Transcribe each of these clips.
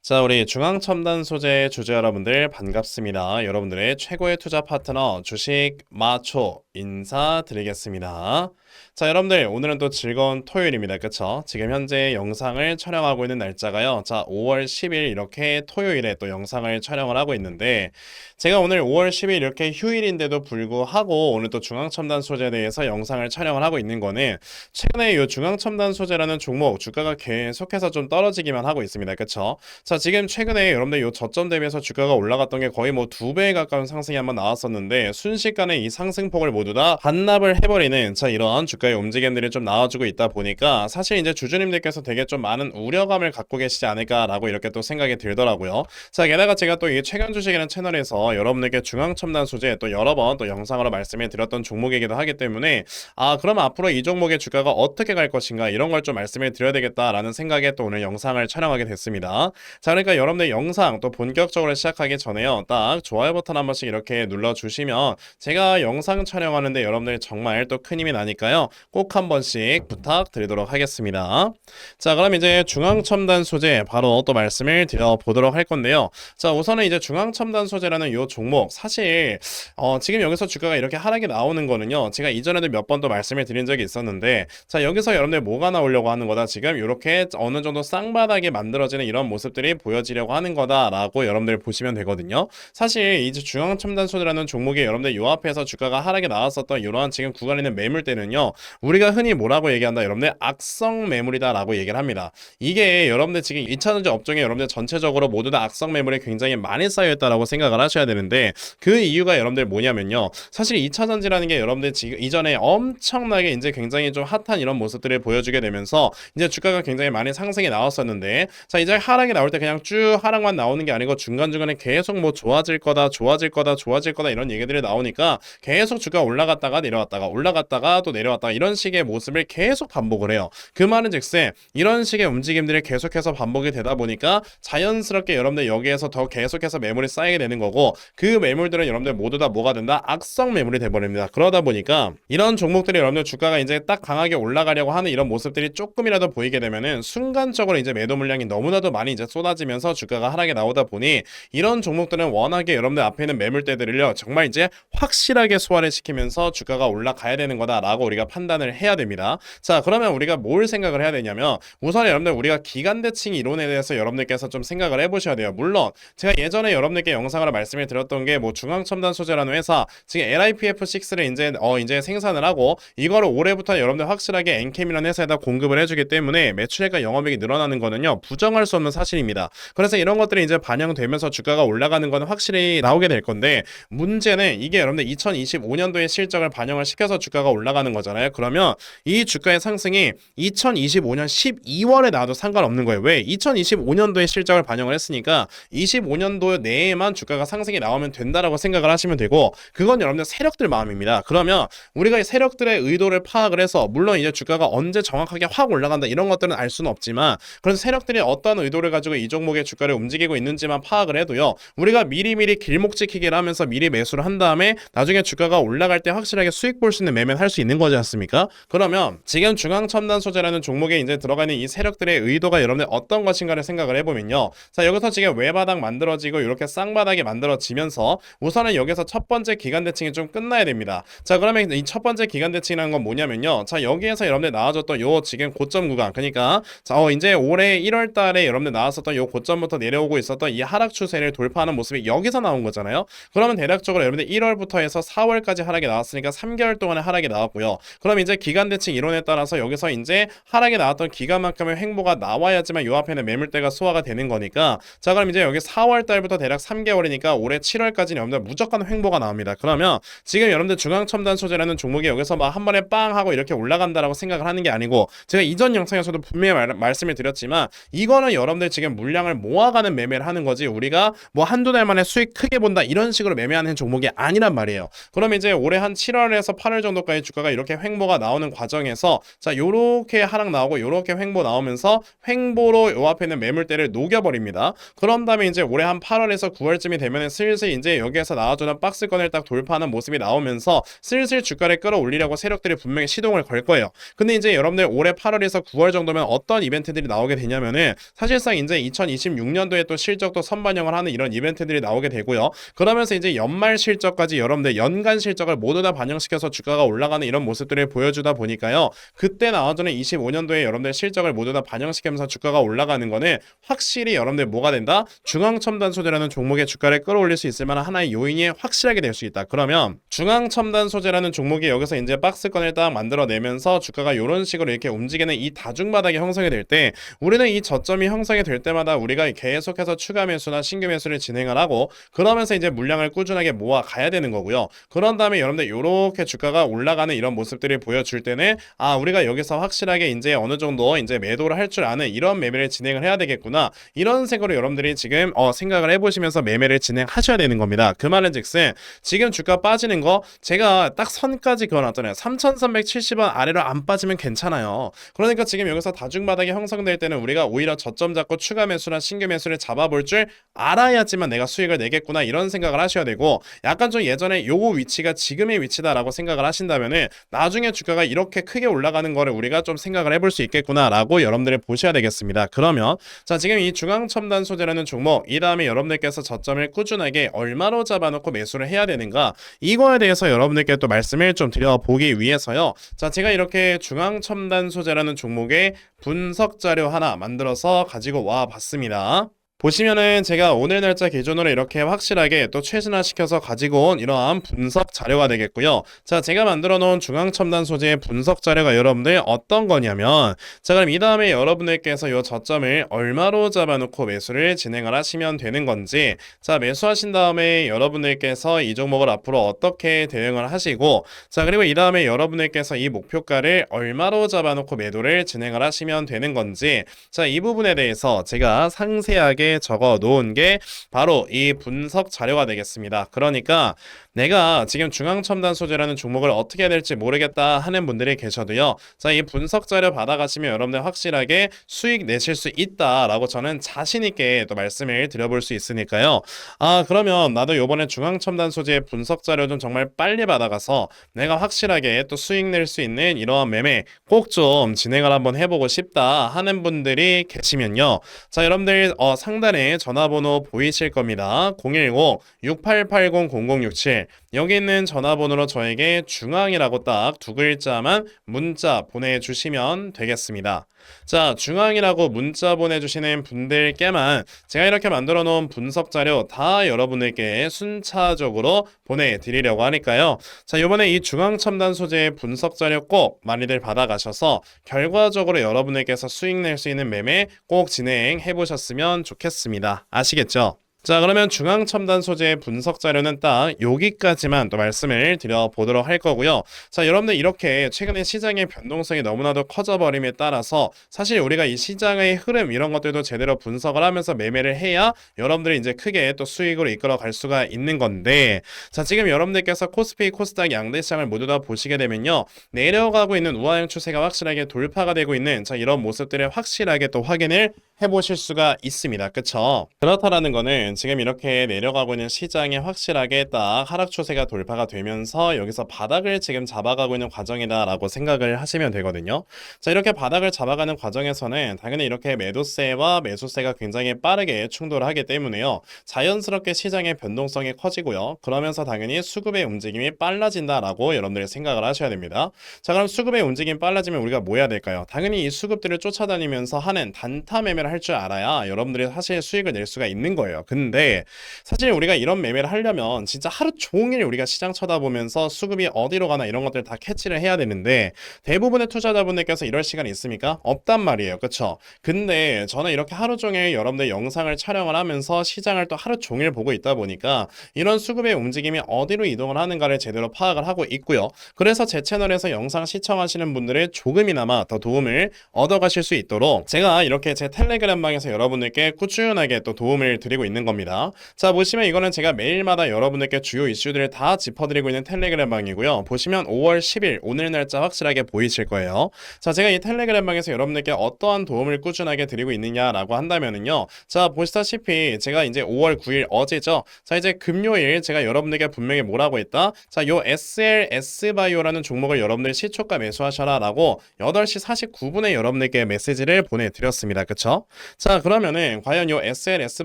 자, 우리 중앙 첨단 소재 주주 여러분들 반갑습니다. 여러분들의 최고의 투자 파트너 주식 마초 인사드리겠습니다. 자, 여러분들 오늘은 또 즐거운 토요일입니다. 그쵸? 지금 현재 영상을 촬영하고 있는 날짜가요. 자, 5월 10일 이렇게 토요일에 또 영상을 촬영을 하고 있는데 제가 오늘 5월 10일 이렇게 휴일인데도 불구하고 오늘 또 중앙 첨단 소재에 대해서 영상을 촬영을 하고 있는 거는 최근에 이 중앙 첨단 소재라는 종목 주가가 계속해서 좀 떨어지기만 하고 있습니다. 그쵸? 자, 지금 최근에 여러분들 요 저점 대비해서 주가가 올라갔던 게 거의 뭐 두 배에 가까운 상승이 한번 나왔었는데 순식간에 이 상승폭을 모두 다 반납을 해버리는 자 이런 주가의 움직임들이 좀 나와주고 있다 보니까 사실 이제 주주님들께서 되게 좀 많은 우려감을 갖고 계시지 않을까라고 이렇게 또 생각이 들더라고요. 자 게다가 제가 또 이 최강 주식이라는 채널에서 여러분들께 중앙첨단 소재 또 여러 번 또 영상으로 말씀을 드렸던 종목이기도 하기 때문에 아 그럼 앞으로 이 종목의 주가가 어떻게 갈 것인가 이런 걸 좀 말씀을 드려야 되겠다라는 생각에 또 오늘 영상을 촬영하게 됐습니다. 자, 그러니까 여러분들 영상 또 본격적으로 시작하기 전에요. 딱 좋아요 버튼 한 번씩 이렇게 눌러주시면 제가 영상 촬영하는데 여러분들 정말 또 큰 힘이 나니까요. 꼭 한 번씩 부탁드리도록 하겠습니다. 자, 그럼 이제 중앙첨단 소재 바로 또 말씀을 드려보도록 할 건데요. 자, 우선은 이제 중앙첨단 소재라는 요 종목 사실 어, 지금 여기서 주가가 이렇게 하락이 나오는 거는요. 제가 이전에도 몇 번 또 말씀을 드린 적이 있었는데 자, 여기서 여러분들 뭐가 나오려고 하는 거다. 지금 이렇게 어느 정도 쌍바닥이 만들어지는 이런 모습들이 보여지려고 하는 거다라고 여러분들 보시면 되거든요. 사실 이제 중앙첨단소재라는 종목이 여러분들 요 앞에서 주가가 하락에 나왔었던 이러한 지금 구간에 있는 매물대는요. 우리가 흔히 뭐라고 얘기한다 여러분들 악성 매물이다라고 얘기를 합니다. 이게 여러분들 지금 2차전지 업종에 여러분들 전체적으로 모두 다 악성 매물이 굉장히 많이 쌓여 있다라고 생각을 하셔야 되는데 그 이유가 여러분들 뭐냐면요. 사실 2차전지라는 게 여러분들 지금 이전에 엄청나게 이제 굉장히 좀 핫한 이런 모습들을 보여주게 되면서 이제 주가가 굉장히 많이 상승이 나왔었는데 자 이제 하락이 나올 때 그냥 쭉 하락만 나오는 게 아니고 중간중간에 계속 뭐 좋아질 거다 좋아질 거다 좋아질 거다 이런 얘기들이 나오니까 계속 주가 올라갔다가 내려왔다가 올라갔다가 또 내려왔다가 이런 식의 모습을 계속 반복을 해요. 그 말은 즉슨 이런 식의 움직임들이 계속해서 반복이 되다 보니까 자연스럽게 여러분들 여기에서 더 계속해서 매물이 쌓이게 되는 거고 그 매물들은 여러분들 모두 다 뭐가 된다? 악성 매물이 돼버립니다. 그러다 보니까 이런 종목들이 여러분들 주가가 이제 딱 강하게 올라가려고 하는 이런 모습들이 조금이라도 보이게 되면은 순간적으로 이제 매도 물량이 너무나도 많이 이제 쏟아 지면서 주가가 하락에 나오다 보니 이런 종목들은 워낙에 여러분들 앞에 있는 매물대들을요 정말 이제 확실하게 소화를 시키면서 주가가 올라가야 되는 거다라고 우리가 판단을 해야 됩니다. 자 그러면 우리가 뭘 생각을 해야 되냐면 우선 여러분들 우리가 기간 대칭 이론에 대해서 여러분들께서 좀 생각을 해보셔야 돼요. 물론 제가 예전에 여러분들께 영상으로 말씀을 드렸던 게 뭐 중앙첨단 소재라는 회사 지금 LIPF6를 이제 어 이제 생산을 하고 이거를 올해부터 여러분들 확실하게 엔캠이라는 회사에다 공급을 해주기 때문에 매출액과 영업이익이 늘어나는 거는요 부정할 수 없는 사실입니다. 그래서 이런 것들이 이제 반영되면서 주가가 올라가는 거는 확실히 나오게 될 건데 문제는 이게 여러분들 2025년도의 실적을 반영을 시켜서 주가가 올라가는 거잖아요. 그러면 이 주가의 상승이 2025년 12월에 나와도 상관없는 거예요. 왜? 2025년도의 실적을 반영을 했으니까 25년도 내에만 주가가 상승이 나오면 된다라고 생각을 하시면 되고 그건 여러분들 세력들 마음입니다. 그러면 우리가 이 세력들의 의도를 파악을 해서 물론 이제 주가가 언제 정확하게 확 올라간다 이런 것들은 알 수는 없지만 그래서 세력들이 어떤 의도를 가지고 이 종목의 주가를 움직이고 있는지만 파악을 해도요. 우리가 미리미리 길목 지키기를 하면서 미리 매수를 한 다음에 나중에 주가가 올라갈 때 확실하게 수익 볼 수 있는 매매는 할수 있는 거지 않습니까? 그러면 지금 중앙첨단 소재라는 종목에 이제 들어가 있는 이 세력들의 의도가 여러분들 어떤 것인가를 생각을 해보면요. 자 여기서 지금 외바닥 만들어지고 이렇게 쌍바닥이 만들어지면서 우선은 여기서 첫 번째 기간 대칭이 좀 끝나야 됩니다. 자 그러면 이 첫 번째 기간 대칭이라는 건 뭐냐면요. 자 여기에서 여러분들 나와줬던 요 지금 고점 구간 그러니까 자 어, 이제 올해 1월 달에 여러분들 나왔었던 요 고점부터 내려오고 있었던 이 하락 추세를 돌파하는 모습이 여기서 나온 거잖아요. 그러면 대략적으로 여러분들 1월부터 해서 4월까지 하락이 나왔으니까 3개월 동안의 하락이 나왔고요. 그럼 이제 기간 대칭 이론에 따라서 여기서 이제 하락이 나왔던 기간만큼의 횡보가 나와야지만 요 앞에는 매물대가 소화가 되는 거니까 자 그럼 이제 여기 4월 달부터 대략 3개월이니까 올해 7월까지는 여러분들 무조건 횡보가 나옵니다. 그러면 지금 여러분들 중앙첨단 소재라는 종목이 여기서 막 한 번에 빵 하고 이렇게 올라간다라고 생각을 하는 게 아니고 제가 이전 영상에서도 분명히 말, 말씀을 드렸지만 이거는 여러분들 지금 물 량을 모아가는 매매를 하는 거지 우리가 뭐 한두 달 만에 수익 크게 본다 이런 식으로 매매하는 종목이 아니란 말이에요. 그럼 이제 올해 한 7월에서 8월 정도까지 주가가 이렇게 횡보가 나오는 과정에서 자 요렇게 하락 나오고 요렇게 횡보 나오면서 횡보로 요 앞에 있는 매물대를 녹여버립니다. 그런 다음에 이제 올해 한 8월에서 9월쯤이 되면 슬슬 이제 여기에서 나와주는 박스권을 딱 돌파하는 모습이 나오면서 슬슬 주가를 끌어올리려고 세력들이 분명히 시동을 걸 거예요. 근데 이제 여러분들 올해 8월에서 9월 정도면 어떤 이벤트들이 나오게 되냐면은 사실상 이제 2026년도에 또 실적도 선반영을 하는 이런 이벤트들이 나오게 되고요. 그러면서 이제 연말 실적까지 여러분들 연간 실적을 모두 다 반영시켜서 주가가 올라가는 이런 모습들을 보여주다 보니까요. 그때 나와주는 25년도에 여러분들 실적을 모두 다 반영시키면서 주가가 올라가는 거는 확실히 여러분들 뭐가 된다? 중앙첨단 소재라는 종목의 주가를 끌어올릴 수 있을 만한 하나의 요인이 확실하게 될 수 있다. 그러면 중앙첨단 소재라는 종목이 여기서 이제 박스권을 딱 만들어내면서 주가가 이런 식으로 이렇게 움직이는 이 다중바닥이 형성이 될 때 우리는 이 저점이 형성이 될 때마다 우리가 계속해서 추가 매수나 신규 매수를 진행을 하고 그러면서 이제 물량을 꾸준하게 모아 가야 되는 거고요. 그런 다음에 여러분들 이렇게 주가가 올라가는 이런 모습들을 보여줄 때는 아 우리가 여기서 확실하게 이제 어느 정도 이제 매도를 할 줄 아는 이런 매매를 진행을 해야 되겠구나 이런 생각으로 여러분들이 지금 어, 생각을 해보시면서 매매를 진행하셔야 되는 겁니다. 그 말은즉슨 지금 주가 빠지는 거 제가 딱 선까지 그어놨잖아요. 3,370원 아래로 안 빠지면 괜찮아요. 그러니까 지금 여기서 다중바닥이 형성될 때는 우리가 오히려 저점 잡고 추가 매수나 신규 매수를 잡아볼 줄 알아야지만 내가 수익을 내겠구나 이런 생각을 하셔야 되고 약간 좀 예전에 요거 위치가 지금의 위치다라고 생각을 하신다면은 나중에 주가가 이렇게 크게 올라가는 거를 우리가 좀 생각을 해볼 수 있겠구나라고 여러분들이 보셔야 되겠습니다. 그러면 자 지금 이 중앙첨단 소재라는 종목 이 다음에 여러분들께서 저점을 꾸준하게 얼마로 잡아놓고 매수를 해야 되는가 이거에 대해서 여러분들께 또 말씀을 좀 드려보기 위해서요. 자 제가 이렇게 중앙첨단 소재라는 종목의 분석 자료 하나 만들어서 가지고 와 봤 습니다. 보시면은 제가 오늘 날짜 기준으로 이렇게 확실하게 또 최신화시켜서 가지고 온 이러한 분석 자료가 되겠고요. 자, 제가 만들어 놓은 중앙첨단 소재의 분석 자료가 여러분들 어떤 거냐면 자, 그럼 이 다음에 여러분들께서 이 저점을 얼마로 잡아놓고 매수를 진행을 하시면 되는 건지 자, 매수하신 다음에 여러분들께서 이 종목을 앞으로 어떻게 대응을 하시고 자, 그리고 이 다음에 여러분들께서 이 목표가를 얼마로 잡아놓고 매도를 진행을 하시면 되는 건지 자, 이 부분에 대해서 제가 상세하게 적어 놓은 게 바로 이 분석 자료가 되겠습니다. 그러니까 내가 지금 중앙첨단 소재라는 종목을 어떻게 해야 될지 모르겠다 하는 분들이 계셔도요. 자, 이 분석 자료 받아가시면 여러분들 확실하게 수익 내실 수 있다라고 저는 자신있게 또 말씀을 드려볼 수 있으니까요. 아, 그러면 나도 요번에 중앙첨단 소재 분석 자료 좀 정말 빨리 받아가서 내가 확실하게 또 수익 낼 수 있는 이러한 매매 꼭 좀 진행을 한번 해보고 싶다 하는 분들이 계시면요. 자, 여러분들 어, 상 단에 전화번호 보이실 겁니다. 010-6880-0067 여기 있는 전화번호로 저에게 중앙이라고 딱 두 글자만 문자 보내주시면 되겠습니다. 자, 중앙이라고 문자 보내주시는 분들께만 제가 이렇게 만들어 놓은 분석 자료 다 여러분들께 순차적으로 보내드리려고 하니까요. 자, 이번에 이 중앙 첨단 소재의 분석 자료 꼭 많이들 받아가셔서 결과적으로 여러분들께서 수익 낼 수 있는 매매 꼭 진행해 보셨으면 좋겠습니다. 아시겠죠? 자, 그러면 중앙 첨단 소재의 분석 자료는 딱 여기까지만 또 말씀을 드려보도록 할 거고요. 자, 여러분들 이렇게 최근에 시장의 변동성이 너무나도 커져버림에 따라서 사실 우리가 이 시장의 흐름 이런 것들도 제대로 분석을 하면서 매매를 해야 여러분들이 이제 크게 또 수익으로 이끌어 갈 수가 있는 건데 자, 지금 여러분들께서 코스피, 코스닥 양대 시장을 모두 다 보시게 되면요. 내려가고 있는 우하형 추세가 확실하게 돌파가 되고 있는 자, 이런 모습들을 확실하게 또 확인을 해보실 수가 있습니다. 그쵸? 그렇다라는 거는 지금 이렇게 내려가고 있는 시장에 확실하게 딱 하락 추세가 돌파가 되면서 여기서 바닥을 지금 잡아가고 있는 과정이다라고 생각을 하시면 되거든요. 자, 이렇게 바닥을 잡아가는 과정에서는 당연히 이렇게 매도세와 매수세가 굉장히 빠르게 충돌하기 때문에요. 자연스럽게 시장의 변동성이 커지고요. 그러면서 당연히 수급의 움직임이 빨라진다라고 여러분들이 생각을 하셔야 됩니다. 자, 그럼 수급의 움직임이 빨라지면 우리가 뭐 해야 될까요? 당연히 이 수급들을 쫓아다니면서 하는 단타 매매를 할 줄 알아야 여러분들이 사실 수익을 낼 수가 있는 거예요. 근데 사실 우리가 이런 매매를 하려면 진짜 하루 종일 우리가 시장 쳐다보면서 수급이 어디로 가나 이런 것들 다 캐치를 해야 되는데 대부분의 투자자분들께서 이럴 시간이 있습니까? 없단 말이에요. 그쵸? 근데 저는 이렇게 하루 종일 여러분들 영상을 촬영을 하면서 시장을 또 하루 종일 보고 있다 보니까 이런 수급의 움직임이 어디로 이동을 하는가를 제대로 파악을 하고 있고요. 그래서 제 채널에서 영상 시청하시는 분들의 조금이나마 더 도움을 얻어가실 수 있도록 제가 이렇게 제 텔레 그램방에서 여러분들께 꾸준하게 또 도움을 드리고 있는 겁니다. 자 보시면 이거는 제가 매일마다 여러분들께 주요 이슈들을 다 짚어드리고 있는 텔레그램방이고요. 보시면 5월 10일 오늘 날짜 확실하게 보이실 거예요. 자 제가 이 텔레그램방에서 여러분들께 어떠한 도움을 꾸준하게 드리고 있느냐라고 한다면은요. 자 보시다시피 제가 이제 5월 9일 어제죠. 자 이제 금요일 제가 여러분들께 분명히 뭐라고 했다. 자 요 SLS 바이오라는 종목을 여러분들 시초가 매수하셔라라고 8시 49분에 여러분들께 메시지를 보내 드렸습니다. 그쵸? 자, 그러면은 과연 요 SLS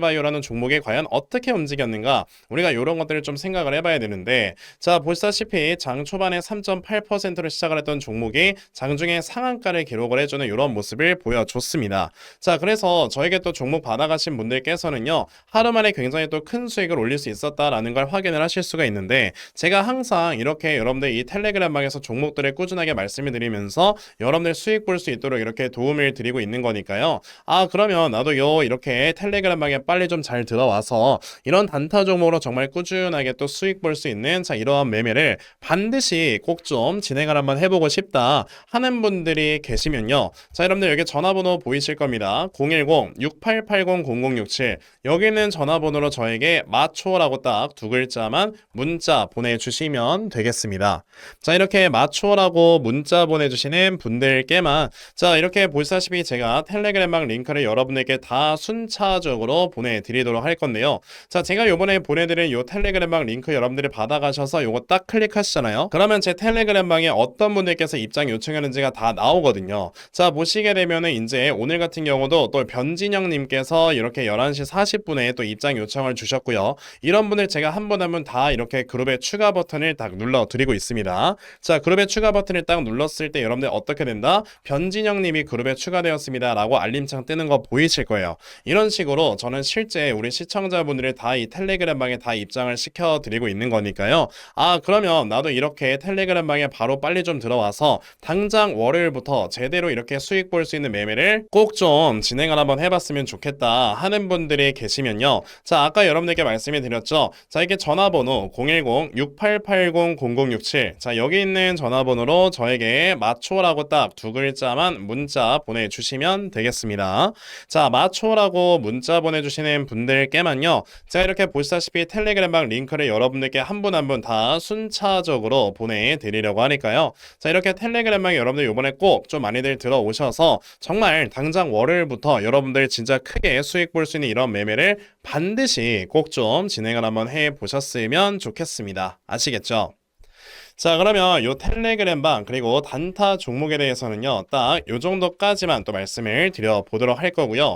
바이오라는 종목이 과연 어떻게 움직였는가? 우리가 이런 것들을 좀 생각을 해봐야 되는데, 자, 보시다시피 장 초반에 3.8%로 시작을 했던 종목이 장중에 상한가를 기록을 해주는 이런 모습을 보여줬습니다. 자, 그래서 저에게 또 종목 받아가신 분들께서는요, 하루 만에 굉장히 또 큰 수익을 올릴 수 있었다라는 걸 확인을 하실 수가 있는데, 제가 항상 이렇게 여러분들 이 텔레그램방에서 종목들을 꾸준하게 말씀을 드리면서 여러분들 수익 볼 수 있도록 이렇게 도움을 드리고 있는 거니까요. 아, 그러면 나도 요 이렇게 텔레그램방에 빨리 좀 잘 들어와서 이런 단타 종목으로 정말 꾸준하게 또 수익 볼 수 있는 자, 이러한 매매를 반드시 꼭 좀 진행을 한번 해보고 싶다 하는 분들이 계시면요. 자, 여러분들 여기 전화번호 보이실 겁니다. 010-6880-0067 여기 있는 전화번호로 저에게 마초라고 딱 두 글자만 문자 보내주시면 되겠습니다. 자, 이렇게 마초라고 문자 보내주시는 분들께만 자, 이렇게 보시다시피 제가 텔레그램방 링크 를 여러분에게 다 순차적으로 보내드리도록 할 건데요. 자, 제가 요번에 보내드린 요 텔레그램방 링크 여러분들이 받아가셔서 요거 딱 클릭하시잖아요. 그러면 제 텔레그램방에 어떤 분들께서 입장 요청했는지가 다 나오거든요. 자, 보시게 되면은 이제 오늘 같은 경우도 또 변진영님께서 이렇게 11시 40분에 또 입장 요청을 주셨고요. 이런 분들 제가 한 분 한 분 다 이렇게 그룹에 추가 버튼을 딱 눌러 드리고 있습니다. 자, 그룹에 추가 버튼을 딱 눌렀을 때 여러분들 어떻게 된다? 변진영님이 그룹에 추가되었습니다. 라고 알림창 뜨는 거 보이실 거예요. 이런 식으로 저는 실제 우리 시청자분들을 다 이 텔레그램 방에 다 입장을 시켜 드리고 있는 거니까요. 아, 그러면 나도 이렇게 텔레그램 방에 바로 빨리 좀 들어와서 당장 월요일부터 제대로 이렇게 수익 볼 수 있는 매매를 꼭 좀 진행을 한번 해봤으면 좋겠다 하는 분들이 계시면요. 자, 아까 여러분들께 말씀을 드렸죠. 자, 이렇게 전화번호 010-6880-0067. 자, 여기 있는 전화번호로 저에게 마초라고 딱 두 글자만 문자 보내주시면 되겠습니다. 자, 마초라고 문자 보내주시는 분들께만요. 제가 이렇게 보시다시피 텔레그램방 링크를 여러분들께 한 분 한 분 다 순차적으로 보내드리려고 하니까요. 자, 이렇게 텔레그램방 여러분들 이번에 꼭 좀 많이들 들어오셔서 정말 당장 월요일부터 여러분들 진짜 크게 수익 볼 수 있는 이런 매매를 반드시 꼭 좀 진행을 한번 해 보셨으면 좋겠습니다. 아시겠죠? 자, 그러면 요 텔레그램방 그리고 단타 종목에 대해서는요. 딱 요 정도까지만 또 말씀을 드려 보도록 할 거고요.